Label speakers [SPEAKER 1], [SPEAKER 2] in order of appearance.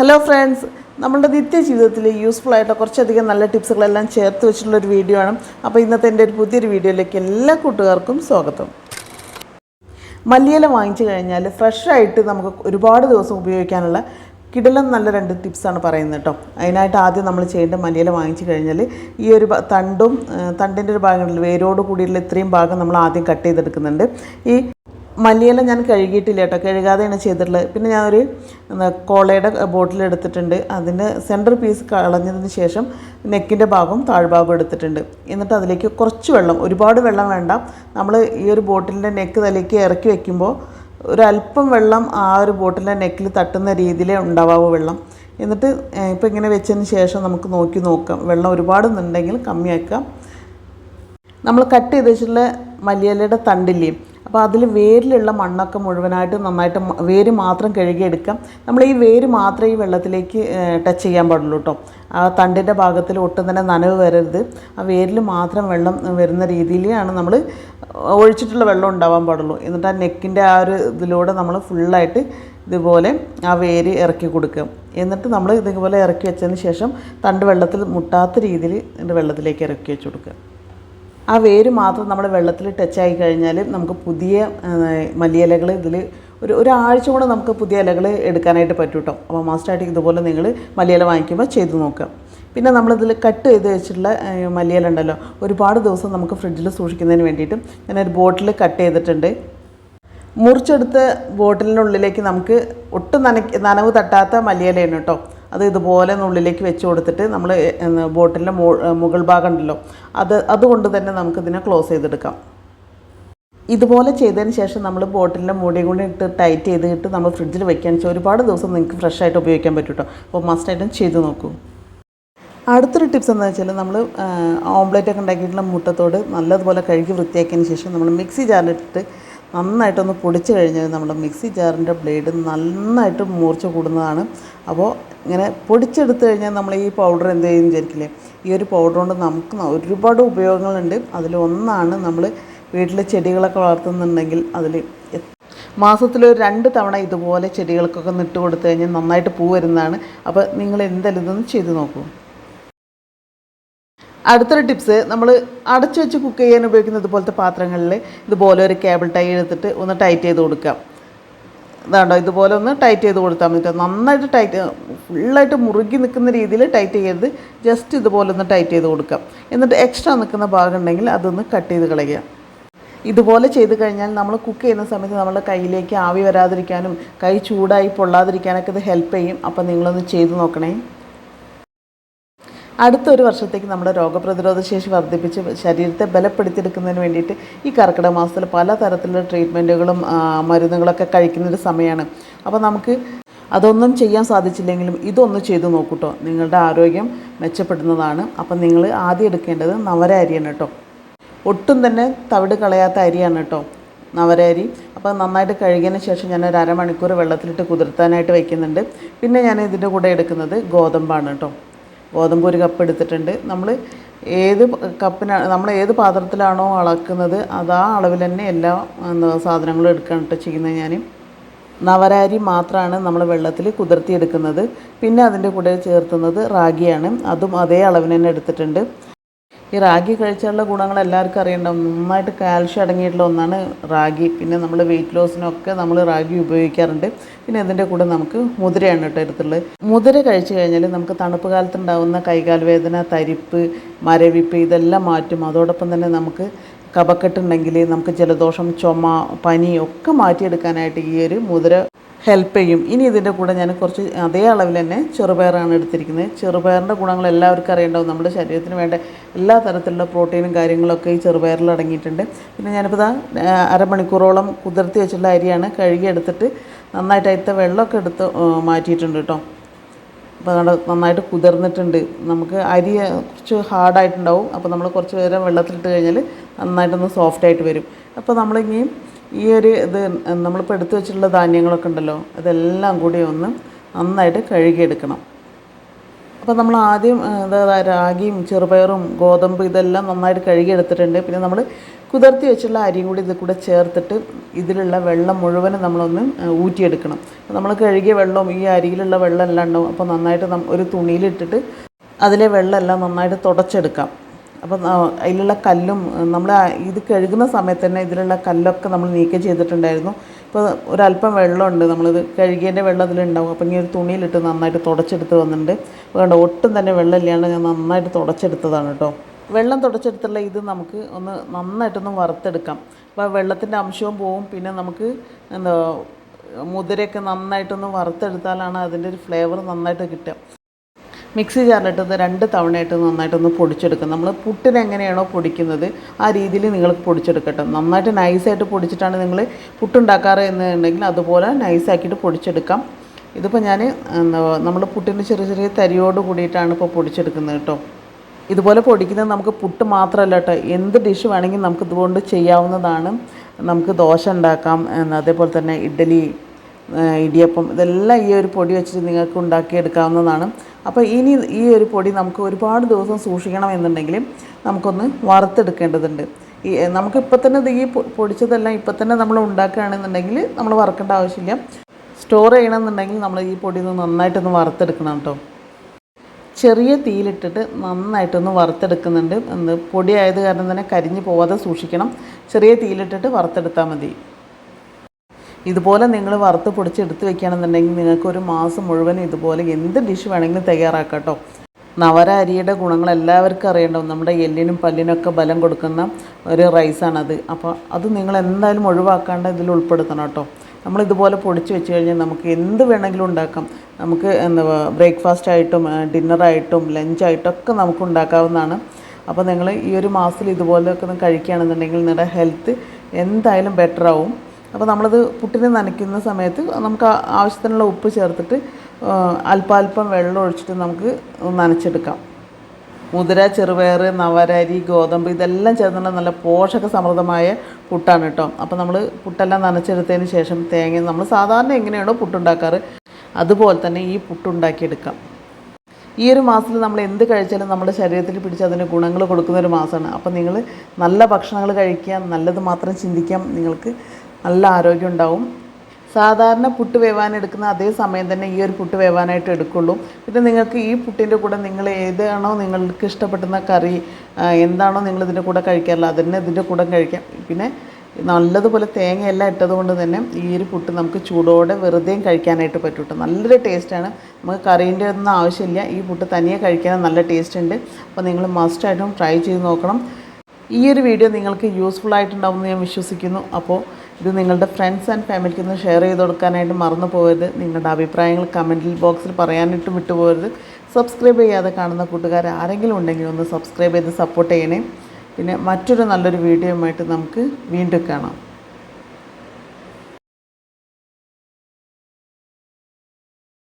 [SPEAKER 1] Hello friends നമ്മളുടെ നിത്യ ജീവിതത്തിൽ useful ആയിട്ട് കുറച്ചധികം നല്ല ടിപ്സുകളെല്ലാം ചേർത്ത് വെച്ചിട്ടുള്ള ഒരു വീഡിയോ ആണ്. അപ്പോൾ ഇന്നത്തെ എന്റെ ഒരു പുതിയൊരു വീഡിയോയിലേക്ക് എല്ലാ കൂട്ടുകാർക്കും സ്വാഗതം. മല്ലിയില വാങ്ങിച്ചു കഴിഞ്ഞാൽ ഫ്രഷായിട്ട് നമുക്ക് ഒരുപാട് ദിവസം ഉപയോഗിക്കാനുള്ള കിടലം നല്ല രണ്ട് ടിപ്സാണ് പറയുന്നത് കേട്ടോ. അതിനായിട്ട് ആദ്യം നമ്മൾ ചെയ്യേണ്ട മല്ലിയില വാങ്ങിച്ചു കഴിഞ്ഞാൽ ഈ ഒരു തണ്ടും തണ്ടിന്റെ ഒരു ഭാഗങ്ങളിൽ വേരോട് കൂടിയുള്ള ഇത്രയും ഭാഗം നമ്മൾ ആദ്യം കട്ട് ചെയ്തെടുക്കുന്നുണ്ട്. ഈ മല്ലിയില ഞാൻ കഴുകിയിട്ടില്ല കേട്ടോ. കഴുകാതെയാണ് ചെയ്തിട്ടുള്ളത്. പിന്നെ ഞാനൊരു കോളയുടെ ബോട്ടിൽ എടുത്തിട്ടുണ്ട്. അതിന്റെ സെന്റർ പീസ് കളഞ്ഞതിന് ശേഷം നെക്കിന്റെ ഭാഗവും താഴ്ഭാഗവും എടുത്തിട്ടുണ്ട്. എന്നിട്ട് അതിലേക്ക് കുറച്ച് വെള്ളം ഒരുപാട് വെള്ളം വേണ്ട. നമ്മൾ ഈ ഒരു ബോട്ടിലിന്റെ നെക്ക് തലേക്ക് ഇറക്കി വയ്ക്കുമ്പോൾ ഒരല്പം വെള്ളം ആ ഒരു ബോട്ടിലിന്റെ നെക്കിൽ തട്ടുന്ന രീതിയിലേ ഉണ്ടാവാവൂ വെള്ളം. എന്നിട്ട് ഇപ്പോൾ ഇങ്ങനെ വെച്ചതിന് ശേഷം നമുക്ക് നോക്കി നോക്കാം. വെള്ളം ഒരുപാട് ഉണ്ടെങ്കിൽ കമ്മിയാക്കാം. നമ്മൾ കട്ട് ചെയ്ത് വെച്ചിട്ടുള്ള മല്ലിയിലയുടെ തണ്ടില്ലേ അപ്പോൾ അതിൽ വേരിലുള്ള മണ്ണൊക്കെ മുഴുവനായിട്ട് നന്നായിട്ട് വേര് മാത്രം കഴുകിയെടുക്കാം. നമ്മൾ ഈ വേര് മാത്രം ഈ വെള്ളത്തിലേക്ക് ടച്ച് ചെയ്യാൻ പാടുള്ളൂ കേട്ടോ ആ തണ്ടിന്റെ ഭാഗത്തിൽ ഒട്ടും തന്നെ നനവ് വരരുത്. ആ വേരിൽ മാത്രം വെള്ളം വരുന്ന രീതിയിലാണ് നമ്മൾ ഒഴിച്ചിട്ടുള്ള വെള്ളം ഉണ്ടാവാൻ പാടുള്ളൂ. എന്നിട്ട് ആ നെക്കിന്റെ ആ ഒരു ഇതിലൂടെ നമ്മൾ ഫുള്ളായിട്ട് ഇതുപോലെ ആ വേര് ഇറക്കി കൊടുക്കുക. എന്നിട്ട് നമ്മൾ ഇതുപോലെ ഇറക്കി വെച്ചതിന് ശേഷം തണ്ട് വെള്ളത്തിൽ മുട്ടാത്ത രീതിയിൽ വെള്ളത്തിലേക്ക് ഇറക്കി വെച്ച് കൊടുക്കുക. ആ വേര് മാത്രം നമ്മൾ വെള്ളത്തിൽ ടച്ചായി കഴിഞ്ഞാൽ നമുക്ക് പുതിയ മല്ലിയിലകൾ ഇതിൽ ഒരു ഒരാഴ്ച കൂടെ നമുക്ക് പുതിയ ഇലകൾ എടുക്കാനായിട്ട് പറ്റും കേട്ടോ അപ്പോൾ മസ്റ്റായിട്ട് ഇതുപോലെ നിങ്ങൾ മല്ലിയില വാങ്ങിക്കുമ്പോൾ ചെയ്ത് നോക്കുക. പിന്നെ നമ്മളിതിൽ കട്ട് ചെയ്ത് വെച്ചിട്ടുള്ള മല്ലിയില ഉണ്ടല്ലോ. ഒരുപാട് ദിവസം നമുക്ക് ഫ്രിഡ്ജിൽ സൂക്ഷിക്കുന്നതിന് വേണ്ടിയിട്ട് ഒരു ബോട്ടിൽ കട്ട് ചെയ്തിട്ടുണ്ട്. മുറിച്ചെടുത്ത ബോട്ടിലിനുള്ളിലേക്ക് നമുക്ക് ഒട്ടും നനയ്ക്ക് നനവ് തട്ടാത്ത മല്ലിയിലയാണ് കേട്ടോ അത് ഇതുപോലെ ഉള്ളിലേക്ക് വെച്ച് കൊടുത്തിട്ട് നമ്മൾ ബോട്ടിലിന്റെ മുകൾ ഭാഗം ഉണ്ടല്ലോ അത് അതുകൊണ്ട് തന്നെ നമുക്കിതിനെ ക്ലോസ് ചെയ്തെടുക്കാം. ഇതുപോലെ ചെയ്തതിന് ശേഷം നമ്മൾ ബോട്ടിലിന്റെ മൂടിയും കൂടി ഇട്ട് ടൈറ്റ് ചെയ്തിട്ട് നമ്മൾ ഫ്രിഡ്ജിൽ വെക്കാൻ വെച്ചാൽ ഒരുപാട് ദിവസം നിങ്ങൾക്ക് ഫ്രഷ് ആയിട്ട് ഉപയോഗിക്കാൻ പറ്റും കേട്ടോ അപ്പോൾ മസ്റ്റായിട്ടും ചെയ്ത് നോക്കൂ. അടുത്തൊരു ടിപ്സ് എന്താ വെച്ചാൽ നമ്മൾ ഓംലെറ്റ് ഒക്കെ ഉണ്ടാക്കിയിട്ടുള്ള മുട്ടത്തോട് നല്ലതുപോലെ കഴുകി വൃത്തിയാക്കിയതിന് ശേഷം നമ്മൾ മിക്സി ജാറിലിട്ടിട്ട് നന്നായിട്ടൊന്ന് പൊടിച്ച് കഴിഞ്ഞാൽ നമ്മുടെ മിക്സി ജാറിന്റെ ബ്ലേഡ് നന്നായിട്ട് മൂർച്ച കൂടുന്നതാണ്. അപ്പോൾ ഇങ്ങനെ പൊടിച്ചെടുത്ത് കഴിഞ്ഞാൽ നമ്മൾ ഈ പൗഡർ എന്ത് ചെയ്യും വിചാരിക്കില്ലേ? ഈ ഒരു പൗഡർ കൊണ്ട് നമുക്ക് ഒരുപാട് ഉപയോഗങ്ങളുണ്ട്. അതിലൊന്നാണ് നമ്മൾ വീട്ടിൽ ചെടികളൊക്കെ വളർത്തുന്നുണ്ടെങ്കിൽ അതിൽ മാസത്തിൽ ഒരു രണ്ട് തവണ ഇതുപോലെ ചെടികൾക്കൊക്കെ നിട്ട് കൊടുത്തു കഴിഞ്ഞാൽ നന്നായിട്ട് പൂ വരുന്നതാണ്. അപ്പോൾ നിങ്ങൾ എന്തെങ്കിലും ഇതൊന്ന് ചെയ്ത് നോക്കൂ. അടുത്തൊരു ടിപ്സ് നമ്മൾ അടച്ചു വെച്ച് കുക്ക് ചെയ്യാൻ ഉപയോഗിക്കുന്ന ഇതുപോലത്തെ പാത്രങ്ങളിൽ ഇതുപോലെ ഒരു കേബിൾ ടൈ എടുത്തിട്ട് ഒന്ന് ടൈറ്റ് ചെയ്ത് കൊടുക്കാം. ഇതാണ്ടോ ഇതുപോലെ ഒന്ന് ടൈറ്റ് ചെയ്ത് കൊടുത്താൽ മതി നന്നായിട്ട് ടൈറ്റ് ഫുള്ളായിട്ട് മുറുകി നിൽക്കുന്ന രീതിയിൽ ടൈറ്റ് ചെയ്യരുത്. ജസ്റ്റ് ഇതുപോലെ ഒന്ന് ടൈറ്റ് ചെയ്ത് കൊടുക്കാം. എന്നിട്ട് എക്സ്ട്രാ നിൽക്കുന്ന ഭാഗം ഉണ്ടെങ്കിൽ അതൊന്ന് കട്ട് ചെയ്ത് കളയുക. ഇതുപോലെ ചെയ്ത് കഴിഞ്ഞാൽ നമ്മൾ കുക്ക് ചെയ്യുന്ന സമയത്ത് നമ്മുടെ കയ്യിലേക്ക് ആവി വരാതിരിക്കാനും കൈ ചൂടായി പൊള്ളാതിരിക്കാനൊക്കെ ഇത് ഹെൽപ്പ് ചെയ്യും. അപ്പോൾ നിങ്ങളൊന്ന് ചെയ്ത് നോക്കണേ. അടുത്ത ഒരു വർഷത്തേക്ക് നമ്മുടെ രോഗപ്രതിരോധ ശേഷി വർദ്ധിപ്പിച്ച് ശരീരത്തെ ബലപ്പെടുത്തിയെടുക്കുന്നതിന് വേണ്ടിയിട്ട് ഈ കർക്കിടക മാസത്തിൽ പല തരത്തിലുള്ള ട്രീറ്റ്മെന്റുകളും മരുന്നുകളൊക്കെ കഴിക്കുന്നൊരു സമയമാണ്. അപ്പോൾ നമുക്ക് അതൊന്നും ചെയ്യാൻ സാധിച്ചില്ലെങ്കിലും ഇതൊന്ന് ചെയ്തു നോക്കൂട്ടോ. നിങ്ങളുടെ ആരോഗ്യം മെച്ചപ്പെടുന്നതാണ്. അപ്പം നിങ്ങൾ ആദ്യം എടുക്കേണ്ടത് നവര അരിയാണ് കേട്ടോ. ഒട്ടും തന്നെ തവിട് കളയാത്ത അരിയാണ് കേട്ടോ നവര അരി അപ്പോൾ നന്നായിട്ട് കഴുകിയതിന് ശേഷം ഞാൻ ഒരു അരമണിക്കൂർ വെള്ളത്തിലിട്ട് കുതിർത്താനായിട്ട് വയ്ക്കുന്നുണ്ട് പിന്നെ ഞാൻ ഇതിന്റെ കൂടെ എടുക്കുന്നത് ഗോതമ്പാണ് കേട്ടോ. ഗോതമ്പ് ഒരു കപ്പ് എടുത്തിട്ടുണ്ട്. നമ്മൾ ഏത് കപ്പിനാണ് നമ്മൾ ഏത് പാത്രത്തിലാണോ അളക്കുന്നത് അതാ അളവിൽ തന്നെ എല്ലാ സാധനങ്ങളും എടുക്കുകയാണ് കേട്ടോ ചെയ്യുന്നത് ഞാൻ നവരാരി മാത്രമാണ് നമ്മൾ വെള്ളത്തിൽ കുതിർത്തിയെടുക്കുന്നത്. പിന്നെ അതിന്റെ കൂടെ ചേർത്തുന്നത് റാഗിയാണ്. അതും അതേ അളവിന് തന്നെ എടുത്തിട്ടുണ്ട്. ഈ റാഗി കഴിച്ചാലുള്ള ഗുണങ്ങൾ എല്ലാവർക്കും അറിയണ്ടാവും. നന്നായിട്ട് കാൽഷ്യം അടങ്ങിയിട്ടുള്ള ഒന്നാണ് റാഗി. പിന്നെ നമ്മൾ വെയിറ്റ് ലോസിനൊക്കെ നമ്മൾ റാഗി ഉപയോഗിക്കാറുണ്ട്. പിന്നെ ഇതിന്റെ കൂടെ നമുക്ക് മുതിരയാണ് കേട്ടോ എടുത്തുള്ളത് മുതിര കഴിച്ചു കഴിഞ്ഞാൽ നമുക്ക് തണുപ്പ് കാലത്ത് ഉണ്ടാകുന്ന കൈകാൽ വേദന തരിപ്പ് മരവിപ്പ് ഇതെല്ലാം മാറ്റും. അതോടൊപ്പം തന്നെ നമുക്ക് കപക്കെട്ടുണ്ടെങ്കിൽ നമുക്ക് ജലദോഷം ചുമ പനി ഒക്കെ മാറ്റിയെടുക്കാനായിട്ട് ഈ ഒരു മുതിര ഹെൽപ്പ് ചെയ്യും. ഇനി ഇതിന്റെ കൂടെ ഞാൻ കുറച്ച് അതേ അളവിൽ തന്നെ ചെറുപയറാണ് എടുത്തിരിക്കുന്നത്. ചെറുപയറിന്റെ ഗുണങ്ങൾ എല്ലാവർക്കും അറിയേണ്ടാവും. നമ്മുടെ ശരീരത്തിന് വേണ്ട എല്ലാ തരത്തിലുള്ള പ്രോട്ടീനും കാര്യങ്ങളൊക്കെ ഈ ചെറുപയറിൽ അടങ്ങിയിട്ടുണ്ട്. പിന്നെ ഞാനിപ്പോൾ ഇതാ അരമണിക്കൂറോളം കുതിർത്തി വെച്ചിട്ടുള്ള അരിയാണ് കഴുകി എടുത്തിട്ട് നന്നായിട്ട് അതിലത്തെ വെള്ളമൊക്കെ എടുത്ത് മാറ്റിയിട്ടുണ്ട് കേട്ടോ. അപ്പോൾ അതുകൊണ്ട് നന്നായിട്ട് കുതിർന്നിട്ടുണ്ട്. നമുക്ക് അരി കുറച്ച് ഹാർഡായിട്ടുണ്ടാവും. അപ്പോൾ നമ്മൾ കുറച്ച് നേരം വെള്ളത്തിലിട്ട് കഴിഞ്ഞാൽ നന്നായിട്ടൊന്ന് സോഫ്റ്റ് ആയിട്ട് വരും. അപ്പോൾ നമ്മളിനിയും ഈ ഒരു ഇത് നമ്മളിപ്പോൾ എടുത്തു വെച്ചിട്ടുള്ള ധാന്യങ്ങളൊക്കെ ഉണ്ടല്ലോ അതെല്ലാം കൂടി ഒന്ന് നന്നായിട്ട് കഴുകിയെടുക്കണം. അപ്പോൾ നമ്മൾ ആദ്യം എന്താ റാഗിയും ചെറുപയറും ഗോതമ്പ് ഇതെല്ലാം നന്നായിട്ട് കഴുകി എടുത്തിട്ടുണ്ട് പിന്നെ നമ്മൾ കുതിർത്തി വെച്ചുള്ള അരിയും കൂടി ഇത് കൂടെ ചേർത്തിട്ട് ഇതിലുള്ള വെള്ളം മുഴുവനും നമ്മളൊന്ന് ഊറ്റിയെടുക്കണം. നമ്മൾ കഴുകിയ വെള്ളവും ഈ അരിയിലുള്ള വെള്ളം എല്ലാം ഉണ്ടാവും. അപ്പോൾ നന്നായിട്ട് ഒരു തുണിയിലിട്ടിട്ട് അതിലെ വെള്ളമെല്ലാം നന്നായിട്ട് തുടച്ചെടുക്കാം. അപ്പം അതിലുള്ള കല്ലും നമ്മൾ ഇത് കഴുകുന്ന സമയത്ത് തന്നെ ഇതിലുള്ള കല്ലൊക്കെ നമ്മൾ നീക്കം ചെയ്തിട്ടുണ്ടായിരുന്നു. ഇപ്പോൾ ഒരല്പം വെള്ളമുണ്ട്. നമ്മളിത് കഴുകിയതിന്റെ വെള്ളം അതിലുണ്ടാവും. അപ്പം ഇങ്ങനെ ഒരു തുണിയിലിട്ട് നന്നായിട്ട് തുടച്ചെടുത്ത് വന്നിട്ടുണ്ട്. വേണ്ട ഒട്ടും തന്നെ വെള്ളമില്ലാണ്ട് ഞാൻ നന്നായിട്ട് തുടച്ചെടുത്തതാണ് കേട്ടോ. വെള്ളം തുടച്ചെടുത്തുള്ള ഇത് നമുക്ക് ഒന്ന് നന്നായിട്ടൊന്ന് വറുത്തെടുക്കാം. അപ്പോൾ വെള്ളത്തിന്റെ അംശവും പോവും. പിന്നെ നമുക്ക് എന്താ മുതിരയൊക്കെ നന്നായിട്ടൊന്ന് വറുത്തെടുത്താലാണ് അതിന്റെ ഒരു ഫ്ലേവർ നന്നായിട്ട് കിട്ടുക. മിക്സി ജാറിലിട്ട് ഇത് രണ്ട് തവണയായിട്ട് നന്നായിട്ടൊന്ന് പൊടിച്ചെടുക്കാം നമ്മൾ പുട്ടിന് എങ്ങനെയാണോ പൊടിക്കുന്നത് ആ രീതിയിൽ നിങ്ങൾ പൊടിച്ചെടുക്കട്ടെ. നന്നായിട്ട് നൈസായിട്ട് പൊടിച്ചിട്ടാണ് നിങ്ങൾ പുട്ടുണ്ടാക്കാറ് എന്നുണ്ടെങ്കിൽ അതുപോലെ നൈസാക്കിയിട്ട് പൊടിച്ചെടുക്കാം. ഇതിപ്പോൾ ഞാൻ നമ്മൾ പുട്ടിന് ചെറിയ ചെറിയ തരിയോട് കൂടിയിട്ടാണ് ഇപ്പോൾ പൊടിച്ചെടുക്കുന്നത് കേട്ടോ. ഇതുപോലെ പൊടിക്കുന്നത് നമുക്ക് പുട്ട് മാത്രമല്ല കേട്ടോ. എന്ത് ഡിഷ് വേണമെങ്കിൽ നമുക്ക് ഇതുകൊണ്ട് ചെയ്യാവുന്നതാണ്. നമുക്ക് ദോശ ഉണ്ടാക്കാം അതേപോലെ തന്നെ ഇഡ്ഡലി ഇടിയപ്പം ഇതെല്ലാം ഈ ഒരു പൊടി വെച്ചിട്ട് നിങ്ങൾക്ക് ഉണ്ടാക്കിയെടുക്കാവുന്നതാണ്. അപ്പോൾ ഇനി ഈ ഒരു പൊടി നമുക്ക് ഒരുപാട് ദിവസം സൂക്ഷിക്കണം എന്നുണ്ടെങ്കിൽ നമുക്കൊന്ന് വറുത്തെടുക്കേണ്ടതുണ്ട്. ഈ നമുക്കിപ്പോൾ തന്നെ ഈ പൊടിച്ചതെല്ലാം ഇപ്പം തന്നെ നമ്മൾ ഉണ്ടാക്കുകയാണെന്നുണ്ടെങ്കിൽ നമ്മൾ വറുക്കേണ്ട ആവശ്യമില്ല. സ്റ്റോർ ചെയ്യണമെന്നുണ്ടെങ്കിൽ നമ്മൾ ഈ പൊടി ഒന്ന് നന്നായിട്ടൊന്ന് വറുത്തെടുക്കണം കേട്ടോ. ചെറിയ തീയിലിട്ടിട്ട് നന്നായിട്ടൊന്ന് വറുത്തെടുക്കുന്നുണ്ട്. എന്ത് പൊടിയായത് കാരണം തന്നെ കരിഞ്ഞു പോവാതെ സൂക്ഷിക്കണം. ചെറിയ തീയിലിട്ടിട്ട് വറുത്തെടുത്താൽ മതി. ഇതുപോലെ നിങ്ങൾ വറുത്ത് പൊടിച്ച് എടുത്ത് വെക്കുകയാണെന്നുണ്ടെങ്കിൽ നിങ്ങൾക്ക് ഒരു മാസം മുഴുവൻ ഇതുപോലെ എന്ത് ഡിഷ് വേണമെങ്കിലും തയ്യാറാക്കാം നവര അരിയുടെ ഗുണങ്ങൾ എല്ലാവർക്കും അറിയണ്ടാവും. നമ്മുടെ എല്ലിനും പല്ലിനൊക്കെ ബലം കൊടുക്കുന്ന ഒരു റൈസാണത് അപ്പോൾ അത് നിങ്ങൾ എന്തായാലും ഒഴിവാക്കാണ്ട് ഇതിൽ ഉൾപ്പെടുത്തണം കേട്ടോ. നമ്മൾ ഇതുപോലെ പൊടിച്ച് വെച്ച് കഴിഞ്ഞാൽ നമുക്ക് എന്ത് വേണമെങ്കിലും ഉണ്ടാക്കാം. നമുക്ക് എന്താ ബ്രേക്ക്ഫാസ്റ്റ് ആയിട്ടും ഡിന്നറായിട്ടും ലഞ്ചായിട്ടും ഒക്കെ നമുക്ക് ഉണ്ടാക്കാവുന്നതാണ്. അപ്പോൾ നിങ്ങൾ ഈ ഒരു മാസത്തിൽ ഇതുപോലെയൊക്കെ കഴിക്കുകയാണെന്നുണ്ടെങ്കിൽ നിങ്ങളുടെ ഹെൽത്ത് എന്തായാലും ബെറ്റർ ആവും. അപ്പോൾ നമ്മളത് പുട്ടിനെ നനയ്ക്കുന്ന സമയത്ത് നമുക്ക് ആവശ്യത്തിനുള്ള ഉപ്പ് ചേർത്തിട്ട് അല്പാൽപ്പം വെള്ളം ഒഴിച്ചിട്ട് നമുക്ക് നനച്ചെടുക്കാം. മുതിര ചെറുപയർ നവരരി ഗോതമ്പ് ഇതെല്ലാം ചേർന്നുള്ള നല്ല പോഷക സമൃദ്ധമായ പുട്ടാണ് കേട്ടോ. അപ്പോൾ നമ്മൾ പുട്ടെല്ലാം നനച്ചെടുത്തതിന് ശേഷം തേങ്ങ നമ്മൾ സാധാരണ എങ്ങനെയാണോ പുട്ടുണ്ടാക്കാറ് അതുപോലെ തന്നെ ഈ പുട്ടുണ്ടാക്കിയെടുക്കാം ഈ ഒരു മാസത്തിൽ നമ്മൾ എന്ത് കഴിച്ചാലും നമ്മുടെ ശരീരത്തിൽ പിടിച്ച് അതിന് ഗുണങ്ങൾ കൊടുക്കുന്ന ഒരു മാസമാണ്. അപ്പോൾ നിങ്ങൾ നല്ല ഭക്ഷണങ്ങൾ കഴിക്കാം നല്ലത് മാത്രം ചിന്തിക്കാം. നിങ്ങൾക്ക് നല്ല ആരോഗ്യം ഉണ്ടാവും. സാധാരണ പുട്ട് വേവാൻ എടുക്കുന്ന അതേ സമയം തന്നെ ഈ ഒരു പുട്ട് വേവാനായിട്ട് എടുക്കുള്ളൂ. പിന്നെ നിങ്ങൾക്ക് ഈ പുട്ടിന്റെ കൂടെ നിങ്ങൾ ഏതാണോ നിങ്ങൾക്ക് ഇഷ്ടപ്പെടുന്ന കറി എന്താണോ നിങ്ങൾ ഇതിന്റെ കൂടെ കഴിക്കാറുള്ളത് അതിനെ ഇതിന്റെ കൂടെ കഴിക്കാം. പിന്നെ നല്ലതുപോലെ തേങ്ങയെല്ലാം ഇട്ടത് കൊണ്ട് തന്നെ ഈ ഒരു പുട്ട് നമുക്ക് ചൂടോടെ വെറുതെയും കഴിക്കാനായിട്ട് പറ്റും നല്ലൊരു ടേസ്റ്റാണ് നമുക്ക് കറീന്റെ ഒന്നും ആവശ്യമില്ല. ഈ പുട്ട് തനിയെ കഴിക്കാൻ നല്ല ടേസ്റ്റ് ഉണ്ട്. അപ്പോൾ നിങ്ങൾ മസ്റ്റായിട്ടും ട്രൈ ചെയ്ത് നോക്കണം. ഈ ഒരു വീഡിയോ നിങ്ങൾക്ക് യൂസ്ഫുൾ ആയിട്ടുണ്ടാവുമെന്ന് ഞാൻ വിശ്വസിക്കുന്നു. അപ്പോൾ ഇത് നിങ്ങളുടെ ഫ്രണ്ട്സ് ആൻഡ് ഫാമിലിക്ക് ഒന്ന് ഷെയർ ചെയ്ത് കൊടുക്കാനായിട്ട് മറന്നു പോകരുത്. നിങ്ങളുടെ അഭിപ്രായങ്ങൾ കമന്റിൽ ബോക്സിൽ പറയാനായിട്ട് വിട്ടുപോകരുത് സബ്സ്ക്രൈബ് ചെയ്യാതെ കാണുന്ന കൂട്ടുകാർ ആരെങ്കിലും ഉണ്ടെങ്കിൽ ഒന്ന് സബ്സ്ക്രൈബ് ചെയ്ത് സപ്പോർട്ട് ചെയ്യണേ. പിന്നെ മറ്റൊരു നല്ലൊരു വീഡിയോയുമായിട്ട് നമുക്ക് വീണ്ടും കാണാം.